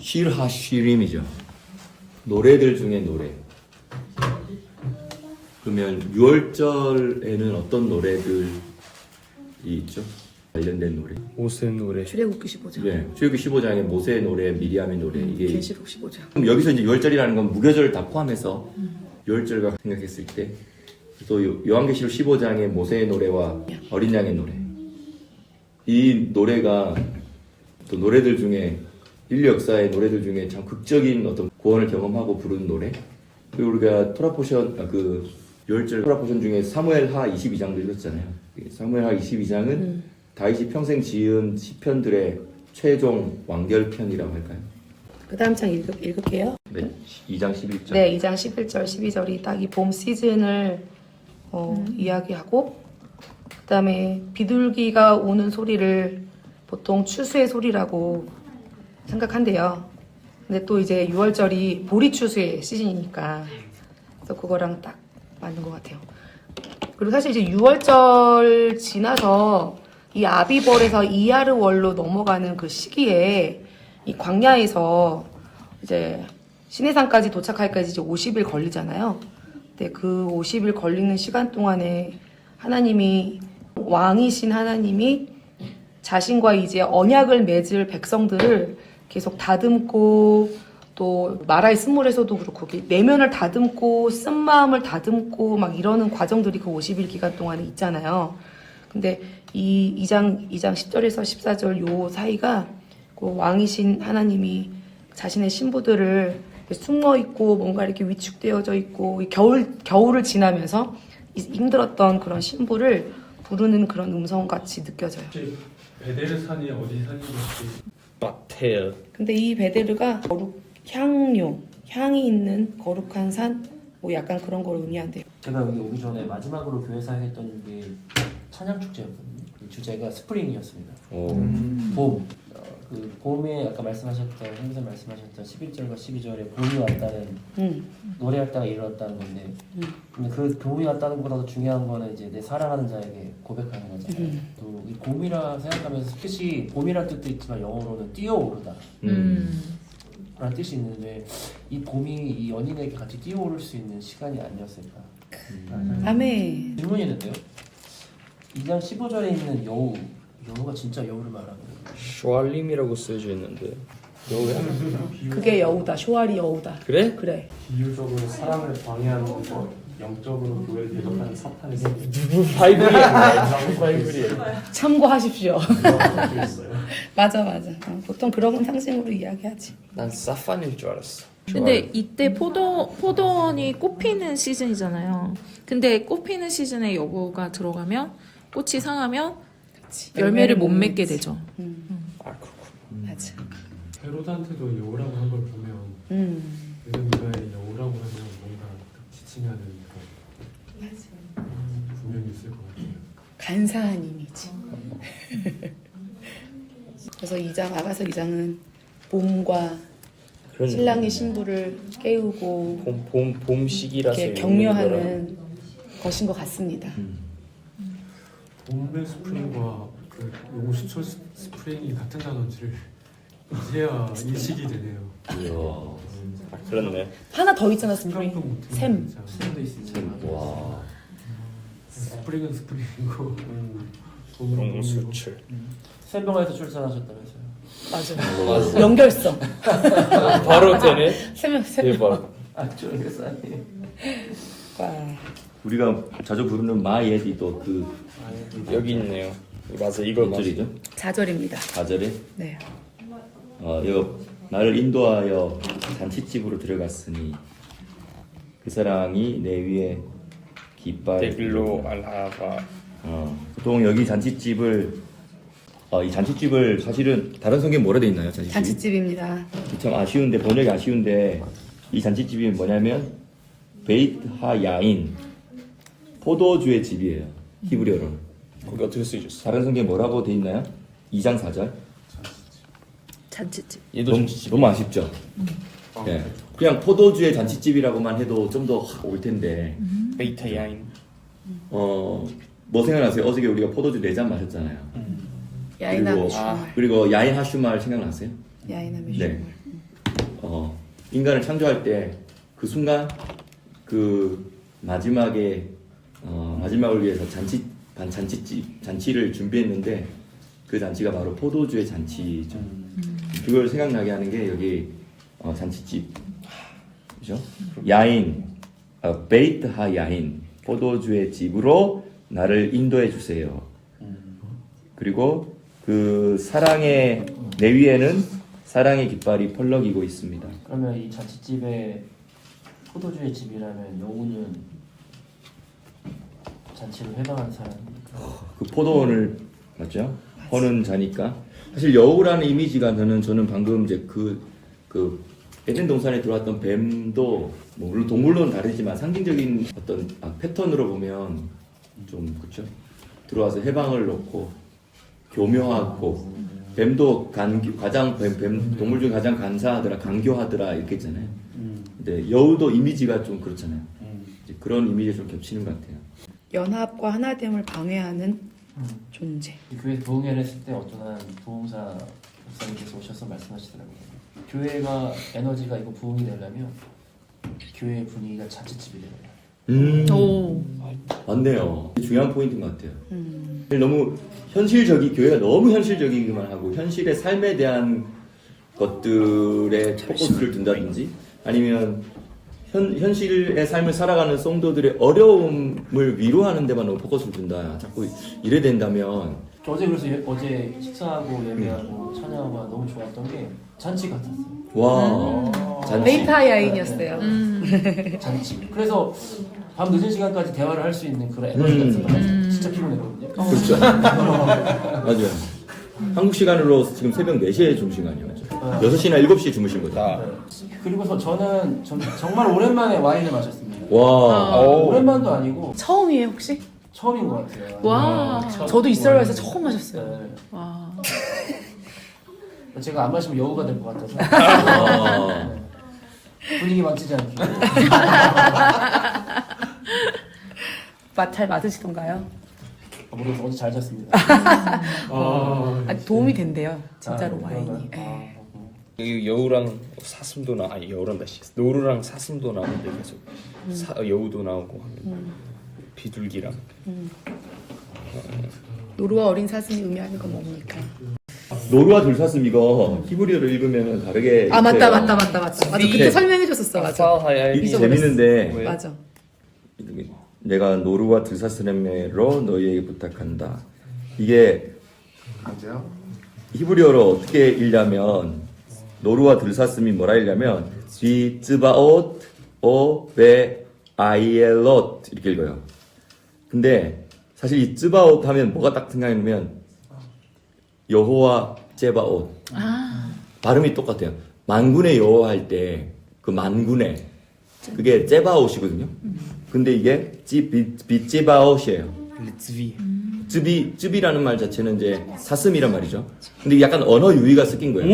쉴하쉬림이죠. 노래들 중에 노래. 그러면 6월절에는 어떤 노래들이 있죠? 관련된 노래. 옷은 노래. 출애굽기 15장. 네, 출애굽기 15장에 모세의 노래, 미리암의 노래 이게 계시록 15장. 그럼 여기서 이제 6월절이라는 건 무교절 다 포함해서 6월절과 생각했을 때또 요한계시록 15장의 모세의 노래와 어린 양의 노래 이 노래가 또 노래들 중에 인류 역사의 노래들 중에 참 극적인 어떤 구원을 경험하고 부르는 노래 그리고 우리가 토라포션 아, 그 6월절 토라포션 중에 사무엘 하 22장도 읽었잖아요 사무엘 하 22장은 다윗이 평생 지은 시편들의 최종 완결편이라고 할까요? 그 다음 장 읽, 읽을게요. 네, 2장 11절. 네, 2장 11절, 12절이 딱 이 봄 시즌을 어, 이야기하고 그다음에 비둘기가 우는 소리를 보통 추수의 소리라고 생각한대요. 근데 또 이제 6월절이 보리 추수의 시즌이니까 그래서 그거랑 딱 맞는 것 같아요. 그리고 사실 이제 6월절 지나서 이 아비벌에서 이하르월로 넘어가는 그 시기에 이 광야에서 이제 시내산까지 도착할까지 이제 50일 걸리잖아요. 근데 그 50일 걸리는 시간 동안에 하나님이 왕이신 하나님이 자신과 이제 언약을 맺을 백성들을 계속 다듬고 또 마라의 쓴물에서도 그렇고 내면을 다듬고 쓴 마음을 다듬고 막 이러는 과정들이 그 50일 기간 동안에 있잖아요. 근데 이 2장 2장 10절에서 14절 요 사이가 그 왕이신 하나님이 자신의 신부들을 숨어 있고 뭔가 이렇게 위축되어져 있고 이 겨울 겨울을 지나면서 이- 힘들었던 그런 신부를 부르는 그런 음성 같이 느껴져요. 베데르산이 어디 산인지 바텔. 근데 이 베데르가 거룩 향료 향이 있는 거룩한 산 뭐 약간 그런 걸 의미한대요. 제가 여기 오기 전에 마지막으로 교회사 했던 게 찬양 축제였거든요. 그 주제가 스프링이었습니다. 오. 봄. 어, 그 봄에 아까 말씀하셨던 선생님 말씀하셨던 11절과 12절에 봄이 왔다는 음. 노래할 때가 이르렀다는 건데 음. 근데 그 봄이 왔다는 것보다 더 중요한 거는 이제 내 사랑하는 자에게 고백하는 거잖아요. 음. 또이 봄이라 생각하면서 뜻이 봄이란 뜻도 있지만 영어로는 뛰어오르다. 음. 라는 뜻이 있는데 이 봄이 이 연인에게 같이 뛰어오를 수 있는 시간이 아니었을까 라는 아멘. 질문이 있는데요 2장 15절에 있는 여우 여우가 진짜 여우를 말하는 거예요 슈알림이라고 쓰여져 있는데. 여우야? 그게 여우다. 쇼알이 여우다. 그래? 그래. 비유적으로 사랑을 방해하는 거 영적으로 교회를 대적하는 사탄의 세계 누구 바이블이야? 바이블이야? 참고하십시오. 있어요. 맞아 맞아. 어, 보통 그런 상징으로 이야기하지. 난 사판일 줄 알았어. 근데 이때 포도 포도원이 꽃피는 시즌이잖아요. 근데 꽃피는 시즌에 여우가 들어가면 꽃이 상하면 열매를 못 맺게 되죠. 음, 아 그렇군. 맞아. 헤로드한테도 여우라고 한 걸 보면 음. 에르미가의 여우라고 하면 뭔가 지칭하는 그런 맞아. 분명히 있을 것 같아요. 간사한 이미지. 그래서 2장 아가서 2장은 봄과 그런 신랑의 신부를 깨우고 봄 봄 봄 시기라서 이렇게. 격려하는 것인 것 같습니다. 봄의 스프링과 그 여우 수철 스- 스프링이 같은 단어인지를 이제야 인식이 되네요. 이야. 아 그렇네. 하나 더 있잖아, 스프링. 생각도 샘. 진짜. 도 있습니다 와. 스프링은 스프링이고 음, 봄이고 수출. 샘병원에서 출산하셨다면서요 맞아. 맞아. 연결성. 바로 되네. 세명 세명. 대박. 아 저기서 아니에요 와. 우리가 자주 부르는 마예디도 그 여기 있네요. 맞아 이걸 몇 맞아. 절이죠? 자절입니다. 4절에 네. 어, 이거 나를 인도하여 잔치집으로 들어갔으니 그 사랑이 내 위에 깃발 데빌로 알라바. 어, 보통 여기 잔치집을 어, 이 잔치집을 사실은 다른 성경 뭐라 돼 있나요? 잔치집? 잔치집입니다. 참 아쉬운데 번역이 아쉬운데 이 잔치집이 뭐냐면 베이트 하 야인 포도주의 집이에요. 히브리어로. 거기 어떻게 쓰여졌어? 다른 성경 뭐라고 돼 있나요? 2장 4절. 잔치집. 얘도 너무, 좀 너무 아쉽죠. 예. 그냥 포도주의 잔치집이라고만 해도 좀 더 올 텐데 베이타 야인. 어. 뭐 생각나세요? 어저께 우리가 포도주 4잔 마셨잖아요. 야이나 그리고, 슈말. 그리고 야인 하슈말 생각나세요? 야이나 네. 미슈말. 어, 인간을 창조할 때 그 순간 그 마지막에 어, 마지막을 위해서 잔치 반 잔치집 잔치를 준비했는데 그 잔치가 바로 포도주의 잔치죠. 그걸 생각나게 하는 게 여기 어, 잔치집 그죠? 야인 어, 베이트 하 야인 포도주의 집으로 나를 인도해 주세요. 그리고 그 사랑의 내 위에는 사랑의 깃발이 펄럭이고 있습니다. 그러면 이 잔치집에 포도주의 집이라면 여우는 잔치를 해방한 사람입니까? 그 포도원을 맞죠? 허는 자니까 사실 여우라는 이미지가 저는 저는 방금 이제 그그 에덴 동산에 들어왔던 뱀도 뭐 물론 동물로는 다르지만 상징적인 어떤 아, 패턴으로 보면 좀 그렇죠. 들어와서 해방을 놓고 교묘하고 뱀도 간 가장 뱀, 뱀 동물 중 가장 간사하더라 강교하더라 이렇게 있잖아요. 음. 근데 여우도 이미지가 좀 그렇잖아요. 음. 이제 그런 이미지가 좀 겹치는 것 같아요. 연합과 하나됨을 방해하는 음. 존재. 이 교회 부흥회를 했을 때 어떤 한 부흥사 목사님께서 오셔서 말씀하시더라고요. 교회가 에너지가 있고 부흥이 되려면 교회 분위기가 잔치집이 되는 거예요. 음. 오. 맞네요. 중요한 포인트인 것 같아요. 음. 너무 현실적이 교회가 너무 현실적이기만 하고 현실의 삶에 대한 것들에 포커스를 둔다든지 아니면 현, 현실의 삶을 살아가는 성도들의 어려움을 위로하는 데만 너무 포커스를 둔다. 자꾸 이래 된다면 저 어제 그래서 예- 어제 식사하고 예배하고 찬양하고 너무 좋았던 게 잔치 같았어요. 와 잔치. 베이트 하 야인이었어요. 음. 잔치. 그래서 밤 늦은 시간까지 대화를 할 수 있는 그런 에너지가 음. 있어서 진짜 피곤했거든요. 그렇죠. 맞아요. 한국 시간으로 지금 새벽 4시에 주무신 거 아니에요? 맞죠? 6시나 7시에 주무신 거죠? 나. 네. 그리고서 저는 전- 정말 오랜만에 와인을 마셨습니다. 와. 아. 오. 오랜만도 아니고 처음이에요 혹시? 처음인 것 같아요. 와. 처음 저도 이스라엘에서 와인. 처음 마셨어요. 네. 와. 제가 안 마시면 여우가 될 것 같아서 아. 분위기 망치지 않기. 맛 잘 맞으시던가요? 모르겠어 어제 잘 잤습니다. 아, 아, 도움이 된대요. 진짜로 아, 와인이. 그런가요? 예. 여기 여우랑 사슴도 나 아니 여우랑 다시 노루랑 사슴도 나오는데 계속 사, 여우도 나오고 하면 비둘기랑 노루와 어린 사슴이 의미하는 건 뭡니까? 노루와 들사슴 이거 히브리어를 읽으면 다르게 아 맞다 읽혀요. 맞다 맞다 맞다. 맞아 그때 네. 설명해 줬었어 맞아. 이 잊어버렸어. 재밌는데 맞아. 내가 노루와 들사스레메로 너희에게 부탁한다. 이게 히브리어로 어떻게 읽냐면 노루와 들사슴이 뭐라 읽냐면 비츠바옷 오베 아이엘롯 이렇게 읽어요. 근데 사실 이 츠바옷 하면 뭐가 딱 생각나면 여호와 제바옷 발음이 똑같아요. 만군의 여호와 할 때 그 만군의 그게 제바옷이거든요. 근데 이게 찌 비- 비제바옷이에요. 리츠비 쯔비 쯔비라는 말 자체는 이제 사슴이란 말이죠. 근데 약간 언어 유희가 섞인 거예요.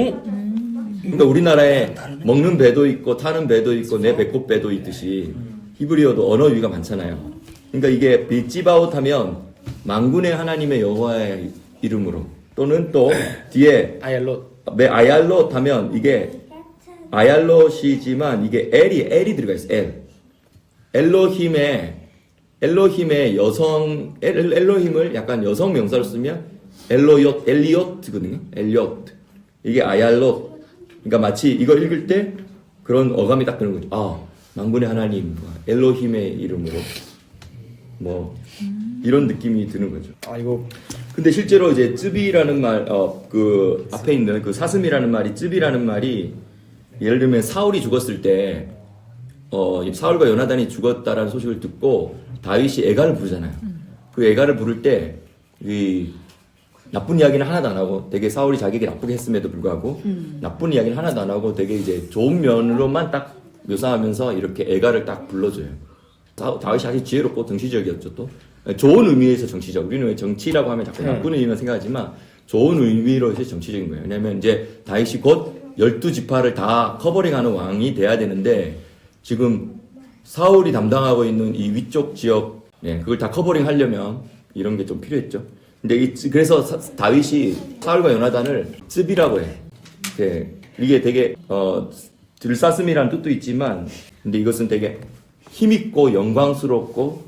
그러니까 우리나라에 먹는 배도 있고 타는 배도 있고 내 배꼽 배도 있듯이 히브리어도 언어 유희가 많잖아요. 그러니까 이게 비지바옷 하면 만군의 하나님의 여호와의 이름으로 또는 또 뒤에 아얄롯. 매 아얄롯 하면 이게 아얄롯이지만 이게 엘이 엘이 들어가 있어 엘. 엘로힘의 엘로힘의 여성 엘, 엘로힘을 약간 여성 명사로 쓰면 엘로Й 엘리엇거든요. 엘리엇 이게 아얄롯 그러니까 마치 이거 읽을 때 그런 어감이 딱 드는 거죠 아 만군의 하나님 엘로힘의 이름으로. 뭐 이런 느낌이 드는 거죠. 아 이거. 근데 실제로 이제 쯔비라는 말, 어, 그 앞에 있는 그 사슴이라는 말이 쯔비라는 말이 예를 들면 사울이 죽었을 때, 어, 이 사울과 요나단이 죽었다라는 소식을 듣고 다윗이 애가를 부르잖아요. 그 애가를 부를 때, 이 나쁜 이야기는 하나도 안 하고 되게 사울이 자기에게 나쁘게 했음에도 불구하고 나쁜 이야기는 하나도 안 하고 되게 이제 좋은 면으로만 딱 묘사하면서 이렇게 애가를 딱 불러줘요. 다- 다윗이 아주 지혜롭고 정치적이었죠 또. 좋은 의미에서 정치적. 우리는 왜 정치라고 하면 자꾸 나쁜 의미만 생각하지만 좋은 의미로 해서 정치적인 거예요. 왜냐하면 이제 다윗이 곧 열두 지파를 다 커버링하는 왕이 돼야 되는데 지금 사울이 담당하고 있는 이 위쪽 지역 네, 그걸 다 커버링 하려면 이런 게 좀 필요했죠 근데 이, 쯔- 그래서 사- 다윗이 사울과 요나단을 ጽ비라고 해 네, 이게 되게 어 들사슴이라는 뜻도 있지만 근데 이것은 되게 힘있고 영광스럽고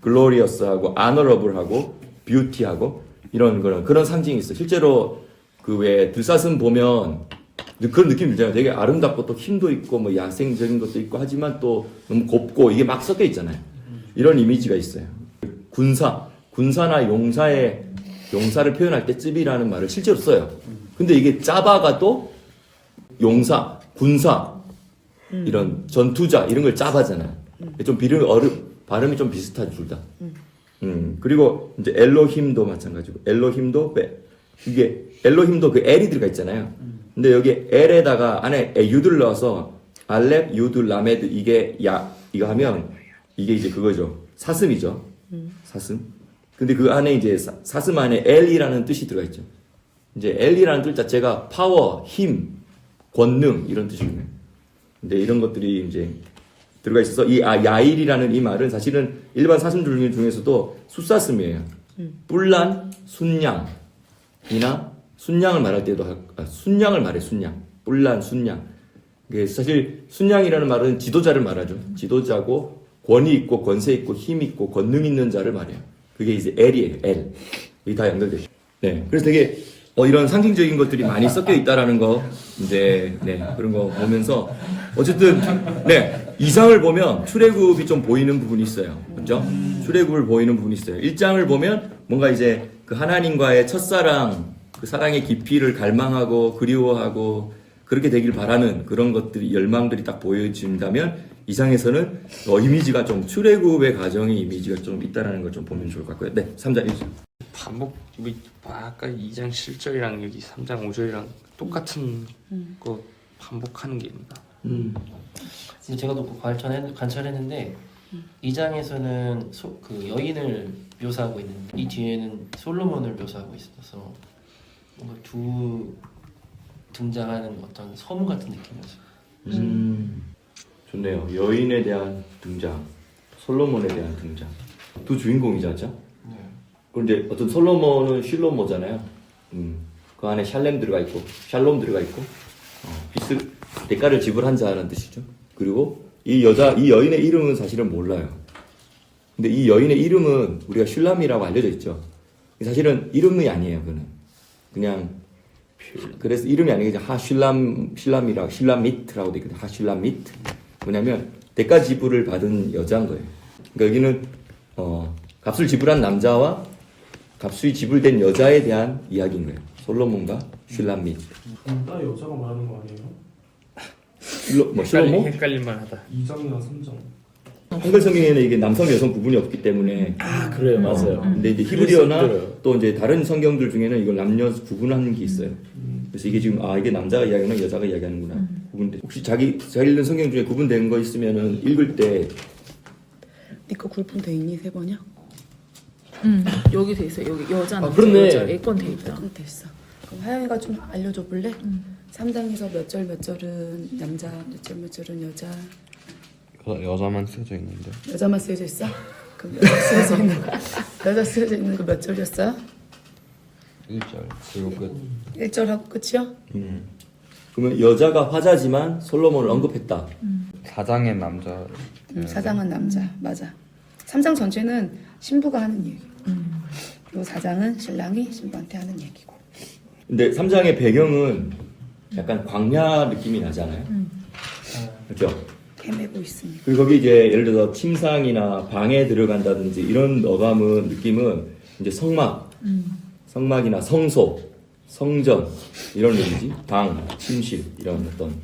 글로리어스하고 아너러블하고 뷰티하고 이런 그런 그런 상징이 있어. 실제로 그 왜 들사슴 보면 그런 느낌 들잖아요. 되게 아름답고 또 힘도 있고 뭐 야생적인 것도 있고 하지만 또 너무 곱고 이게 막 섞여 있잖아요. 이런 이미지가 있어요. 군사, 군사나 용사의 용사를 표현할 때 ጽ비라는 말을 실제로 써요. 근데 이게 짜바가 또 용사, 군사 이런 전투자 이런 걸 짜바잖아요. 좀 비름 어름 발음이 좀 비슷하죠 둘 다. 음 그리고 이제 엘로힘도 마찬가지고 엘로힘도 빼 이게 엘로힘도 그 L이 들어가 있잖아요. 근데 여기 L에다가 안에 유들 넣어서 알렙 유드 라메드 이게 야 이거 하면 이게 이제 그거죠 사슴이죠 사슴. 근데 그 안에 이제 사, 사슴 안에 L이라는 뜻이 들어가 있죠. 이제 L이라는 뜻 자체가 파워, 힘, 권능 이런 뜻이거든요. 근데 이런 것들이 이제 들어가 있어서 이 아, 야일이라는 이 말은 사실은 일반 사슴들 중에서도 숫사슴이에요. 뿔난 순양이나 순양을 말할 때도 할- 아, 순양을 말해 순양. 뿔난 순양. 사실 순양이라는 말은 지도자를 말하죠. 지도자고 권위 있고 권세 있고 힘 있고 권능 있는 자를 말해요. 그게 이제 L이에요. L. 이게 다 연결돼. 네. 그래서 되게 어, 이런 상징적인 것들이 많이 섞여 있다라는 거 이제 네 그런 거 보면서 어쨌든 네 이상을 보면 출애굽이 좀 보이는 부분이 있어요. 그렇죠? 출애굽을 보이는 부분이 있어요. 1장을 보면 뭔가 이제 그 하나님과의 첫사랑 그 사랑의 깊이를 갈망하고 그리워하고 그렇게 되길 바라는 그런 것들이 열망들이 딱 보여진다면 이상에서는 어, 이미지가 좀 출애굽의 과정의 이미지가 좀 있다라는 걸 좀 보면 좋을 것 같고요. 네, 3장 1절. 반복 뭐 아까 2장 7절이랑 여기 3장 5절이랑 똑같은 거 반복하는 게 있나? 음. 근데 제가 또 관찰했, 관찰했는데 이 장에서는 소, 그 여인을 묘사하고 있는데 이 뒤에는 솔로몬을 묘사하고 있어서 뭔가 두 등장하는 어떤 서문 같은 느낌이었어요. 음, 좋네요. 여인에 대한 등장, 솔로몬에 대한 등장. 두 주인공이죠, 그죠? 네. 그런데 어떤 솔로몬은 실로모잖아요. 음, 그 안에 샬렘 들어가 있고, 샬롬 들어가 있고, 어, 빚을 대가를 지불한 자라는 뜻이죠. 그리고 이 여자, 이 여인의 이름은 사실은 몰라요. 근데 이 여인의 이름은 우리가 슐람이라고 알려져 있죠. 사실은 이름이 아니에요, 그는. 그냥 그래서 이름이 아니고 하슐람 슐람이라고 슐람미트라고 돼 있거든요. 하슐람미트. 뭐냐면 대가 지불을 받은 여자인 거예요. 그러니까 여기는 어, 값을 지불한 남자와 값이 지불된 여자에 대한 이야기인 거예요. 솔로몬과 슐람미트. 나 여자가 말하는 거 아니에요? 슐로 뭐 헷갈리, 슐로모? 헷갈릴만 하다. 2장이나 3장. 한글 성경에는 이게 남성 여성 구분이 없기 때문에 아 그래요 어, 근데 이제 히브리어나 또 이제 다른 성경들 중에는 이걸 남녀 구분하는 게 있어요. 그래서 이게 지금 아 이게 남자가 이야기하는 여자가 이야기하는구나 구분돼. 혹시 자기 자기 읽는 성경 중에 구분된 거 있으면은 읽을 때 니꺼 굴품 돼 있니 세 번이야? 음, 여기 돼 있어요. 여기 여자 아, 남자 그렇네. 여자 애건 돼 있다. 그럼 됐어. 그럼 하영이가 좀 알려줘 볼래? 3장에서 몇 절 몇 절은 남자, 몇 절 몇 절은 여자. 여, 여자만 쓰여져 있는데. 여자만 쓰여져 있어? 그럼 여자 쓰여져 있는 거. 여자 쓰여져 있는 거 몇 절이었어? 1절 그리고 끝. 1절하고 끝이요? 음. 그러면 여자가 화자지만 솔로몬을 언급했다. 4장의 남자. 음, 4장은 남자. 맞아. 3장 전체는 신부가 하는 얘기. 그리고 4장은 신랑이 신부한테 하는 얘기고. 근데 3장의 배경은 약간 광야 느낌이 나잖아요. 그렇죠? 헤매고 있으니까. 그리고 거기 이제 예를 들어서 침상이나 방에 들어간다든지 이런 어감은 느낌은 이제 성막, 성막이나 성소, 성전 이런 의미지. 방, 침실 이런 어떤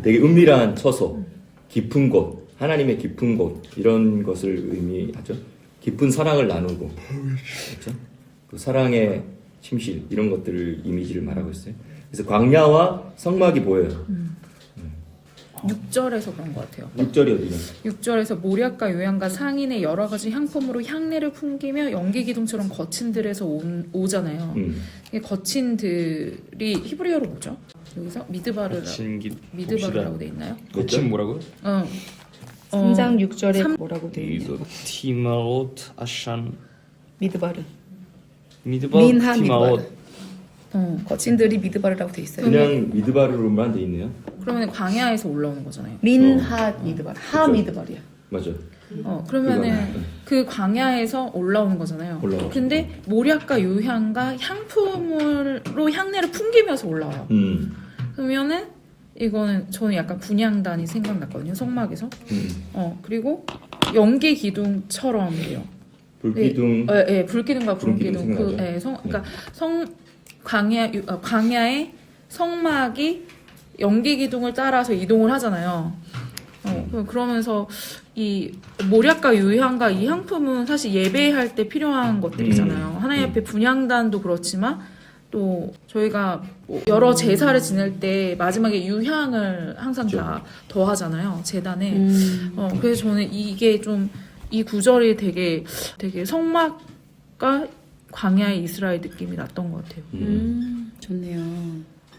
되게 은밀한 처소, 깊은 곳, 하나님의 깊은 곳 이런 것을 의미하죠. 깊은 사랑을 나누고 그렇죠. 그 사랑의 침실 이런 것들을 이미지를 말하고 있어요. 그래서 광야와 성막이 보여요. 6절에서 그런 것 같아요. 6절이 어디냐? 6절에서 모략과 요양과 상인의 여러 가지 향품으로 향내를 풍기며 연기 기둥처럼 거친 들에서 온, 오잖아요. 음. 이게 거친 들이 히브리어로 뭐죠? 여기서 미드바르라 진기 미드바르라고 돼 있나요? 거친 뭐라고요? 어. 3장 6절에 삼- 뭐라고 돼 있냐? 티마옷 아샨 미드바르. 미드바 민하 티마옷 미드바르. 어. 거친들이 미드바르라고 돼 있어요. 그냥 미드바르로만 돼 있네요. 그러면 광야에서 올라오는 거잖아요. 민하 미드바르, 하 그쵸. 미드바르야. 맞아. 어, 그러면은 그 광야에서 올라오는 거잖아요. 올라오죠. 근데 모략과 유향과 향품으로 향내를 풍기면서 올라와요. 음. 그러면은 이거는 저는 약간 분향단이 생각났거든요. 성막에서. 음. 어, 그리고 연기 기둥처럼 돼요. 불기둥. 예, 예, 불기둥과 불기둥 구름기둥 그 생각나죠? 예, 성 그러니까 성 광야 유- 어, 광야의 성막이 연기 기둥을 따라서 이동을 하잖아요. 어, 그- 그러면서 이 모략과 유향과 이 향품은 사실 예배할 때 필요한 것들이잖아요. 하나님 앞에 분향단도 그렇지만 또 저희가 뭐 여러 제사를 지낼 때 마지막에 유향을 항상 다 더하잖아요. 제단에. 음. 어, 그래서 저는 이게 좀 이 구절이 되게 되게 성막과 광야의 이스라엘 느낌이 났던 것 같아요. 음. 음, 좋네요.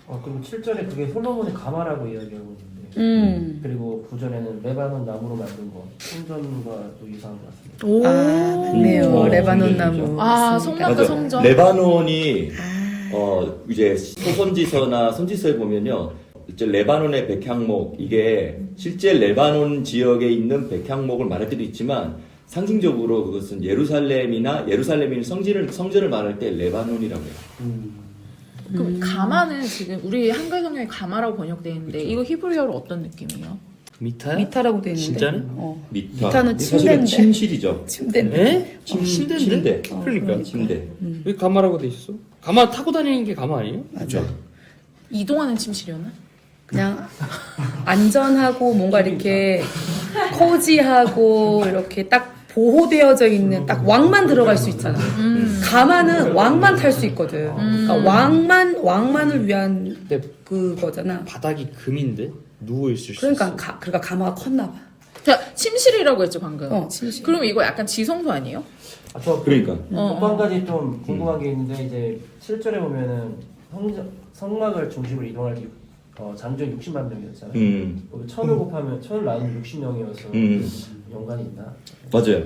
어, 그럼 7절에 그게 솔로몬의 가마라고 이야기하고 있는데 음. 그리고 9절에는 레바논 나무로 만든 거 성전과 또 유사한 것 같습니다. 오. 아, 맞네요. 음. 레바논 어, 나무. 아, 맞습니다. 맞아. 성전. 레바논이 아, 어 이제 소선지서나 선지서에 보면요. 이제 레바논의 백향목 이게 실제 레바논 지역에 있는 백향목을 말할 때도 있지만 상징적으로 그것은 예루살렘이나 예루살렘인 성지를 성전을 말할 때 레바논이라고 해요. 음. 그럼 가마는 지금 우리 한글 성경에 가마라고 번역되어 있는데 이거 히브리어로 어떤 느낌이에요? 미타야? 미타라고 돼 있는데. 진짜네? 어. 미타. 미타는 사실은 침대인데. 침실이죠. 침대인데. 에? 침, 침대인데? 침대. 어, 그러니까. 침대. 왜 가마라고 돼 있어? 가마 타고 다니는 게 가마 아니에요? 맞아. 이동하는 침실이었나? 그냥 안전하고 뭔가 이렇게 코지하고 이렇게 딱 보호되어져 있는 딱 왕만 들어갈 수 있잖아. 음. 가마는 왕만 탈 수 있거든. 그러니까 왕만 왕만을 위한 근데 그거잖아. 바닥이 금인데 누워 있을 수 그러니까 있어. 가, 그러니까 가마가 컸나 봐. 자, 침실이라고 했죠, 방금. 어, 침실. 그럼 이거 약간 지성소 아니에요? 아, 저 그러니까. 어, 또한 가지 좀 궁금한 게 있는데 이제 7절에 보면은 성전, 성막을 중심으로 이동할 때 어, 장전 60만 명이었잖아요. 음. 천을 곱하면 천을 나누면 60명이어서 음. 연관이 있나? 맞아요.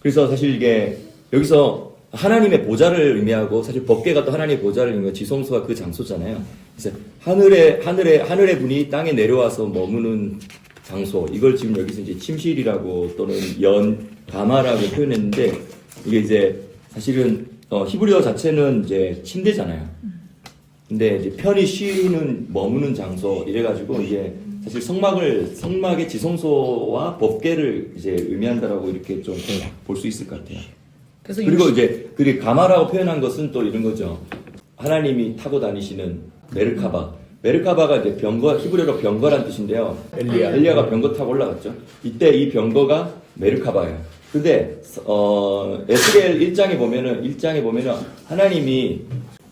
그래서 사실 이게 여기서 하나님의 보좌를 의미하고 사실 법궤가 또 하나님의 보좌를 의미하고 지성소가 그 장소잖아요. 그래서 하늘에 하늘에 하늘의 분이 땅에 내려와서 머무는 장소 이걸 지금 여기서 이제 침실이라고 또는 연 가마라고 표현했는데 이게 이제 사실은 어, 히브리어 자체는 이제 침대잖아요. 근데 이제 편히 쉬는 머무는 장소 이래가지고 이게 사실 성막을 성막의 지성소와 법궤를 이제 의미한다라고 이렇게 좀 볼 수 있을 것 같아요. 그래서 그리고 60 이제 그리 가마라고 표현한 것은 또 이런 거죠. 하나님이 타고 다니시는 메르카바. 메르카바가 이제 병거 히브리어로 병거란 뜻인데요. 엘리야. 엘리야가 병거 타고 올라갔죠. 이때 이 병거가 메르카바예요. 근데 어 에스겔 1장에 보면은 1장에 보면은 하나님이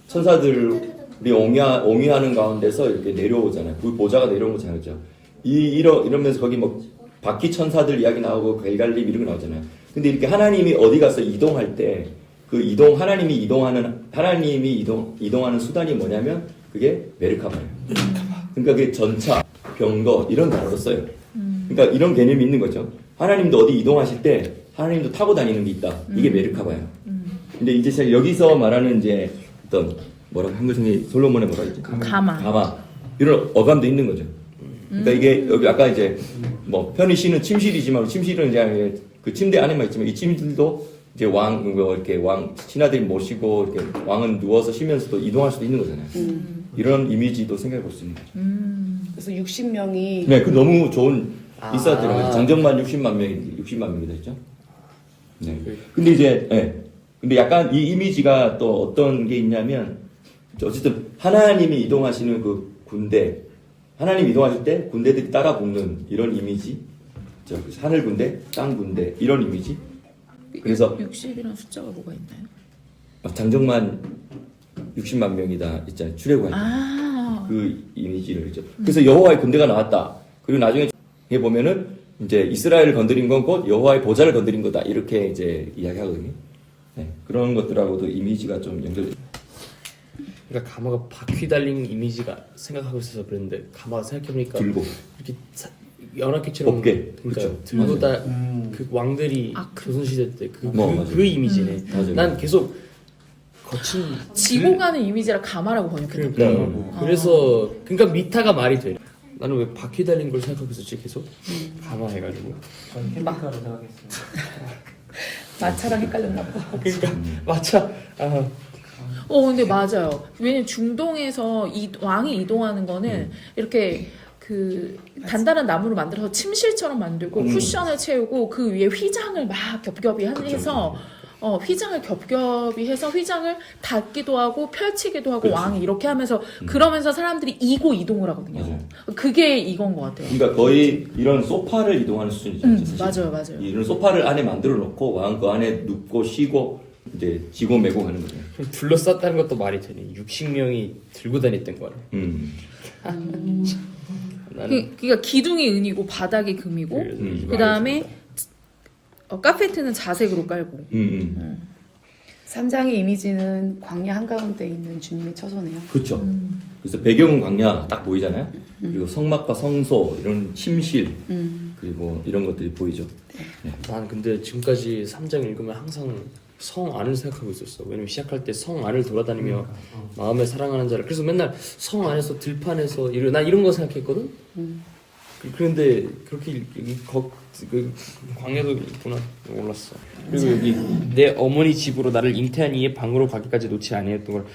천사들 이 옹야, 옹유하는 가운데서 이렇게 내려오잖아요. 그 보좌가 내려온 거잖아요. 그죠? 이, 이러, 이러면서 거기 뭐, 바퀴 천사들 이야기 나오고, 갈갈림 이런 거 나오잖아요. 근데 이렇게 하나님이 어디 가서 이동할 때, 그 이동, 하나님이 이동하는, 하나님이 이동, 이동하는 수단이 뭐냐면, 그게 메르카바예요. 그러니까 그게 전차, 병거, 이런 단어로 써요. 그러니까 이런 개념이 있는 거죠. 하나님도 어디 이동하실 때, 하나님도 타고 다니는 게 있다. 이게 메르카바예요. 근데 이제 제가 여기서 말하는 이제 어떤 뭐라고 한글 성이 솔로몬의 뭐라 했지? 가마. 가마 이런 어감도 있는 거죠. 그러니까 이게 여기 아까 이제 뭐 편히 쉬는 침실이지만 침실은 이제 그 침대 안에만 있지만 이 침실도 이제 왕뭐 이렇게 왕 신하들이 모시고 이렇게 왕은 누워서 쉬면서도 이동할 수도 있는 거잖아요. 이런 이미지도 생각해 볼 수 있는 거죠. 그래서 60명이 네, 그 너무 좋은 아. 인사더라고요. 장정만 60만 명이 60만 명이 됐죠. 네. 근데 이제 예. 근데 약간 이 이미지가 또 어떤 게 있냐면 어쨌든 하나님이 이동하시는 그 군대 하나님 이동하실 때 군대들이 따라 붙는 이런 이미지. 저 하늘 군대, 땅 군대 이런 이미지. 그래서 60이라는 숫자가 뭐가 있나요? 장정만 60만 명이다 있잖아요. 출애굽할 때. 아. 그 이미지를 했죠. 그래서 여호와의 군대가 나왔다. 그리고 나중에 에 보면은 이제 이스라엘을 건드린 건 곧 여호와의 보좌를 건드린 거다. 이렇게 이제 이야기하거든요. 네, 그런 것들하고도 이미지가 좀 연결. 그러니까 가마가 바퀴 달린 이미지가 생각하고 있어서 그랬는데 가마 생각해보니까 들고 이렇게 사- 연합기처럼 법계. 그러니까 그쵸. 들고 다그 왕들이 아, 그- 조선시대 때그 어, 그, 맞아요. 그 이미지네. 맞아요. 난 계속 거친 지고 가는 이미지라 가마라고 번역했던 그러니까 네. 그래서 그러니까 미타가 말이 돼. 나는 왜 바퀴 달린 걸 생각하고 있었지 계속 가마 해가지고 저는 캠핑카로 생각했어요. 마차랑 헷갈렸나 봐. 그러니까 마차 아 어, 근데 맞아요. 왜냐면 중동에서 이, 왕이 이동하는 거는 이렇게 그 단단한 나무로 만들어서 침실처럼 만들고 음. 쿠션을 채우고 그 위에 휘장을 막 겹겹이 해서 어, 휘장을 겹겹이 해서 휘장을 닫기도 하고 펼치기도 하고 그렇지. 왕이 이렇게 하면서 그러면서 사람들이 이고 이동을 하거든요. 맞아요. 그게 이건 것 같아요. 그러니까 거의 이런 소파를 이동하는 수준이죠. 음, 사실. 맞아요, 맞아요. 이런 소파를 안에 만들어 놓고 왕 그 안에 눕고 쉬고 이제 지고 매고 가는 거죠. 둘러쌌다는 것도 말이 되네. 60명이 들고 다녔던 거는. 음. 나는 그, 그러니까 기둥이 은이고 바닥이 금이고 그래서 음. 이그 다음에 어, 카페트는 자색으로 깔고 음, 음. 3장의 이미지는 광야 한가운데 있는 주님의 처소네요. 그렇죠. 그래서 배경은 광야 딱 보이잖아요. 그리고 성막과 성소 이런 침실 음. 그리고 이런 것들이 보이죠. 난 근데 지금까지 3장 읽으면 항상 성 안을 생각하고 있었어. 왜냐면 시작할 때 성 안을 돌아다니며 어. 마음에 사랑하는 자를. 그래서 맨날 성 안에서 들판에서 이런 난 이런 거 생각했거든. 음. 그- 그런데 그렇게 거, 그 광야도 있구나 몰랐어. 그리고 여기 내 어머니 집으로 나를 잉태한 이의 방으로 가기까지 놓지 아니했던 걸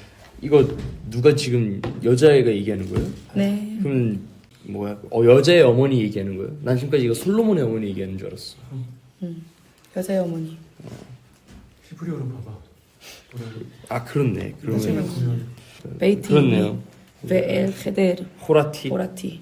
이거 누가 지금 여자애가 얘기하는 거예요? 네. 그럼 뭐야? 어 여자의 어머니 얘기하는 거예요? 난 지금까지 이거 솔로몬의 어머니 얘기하는 줄 알았어. 여자의 어머니. 히브리어로 봐봐. 아 그렇네. 그러면 베이티. 그렇네요. 베엘 헤데르 호라티. 오라티.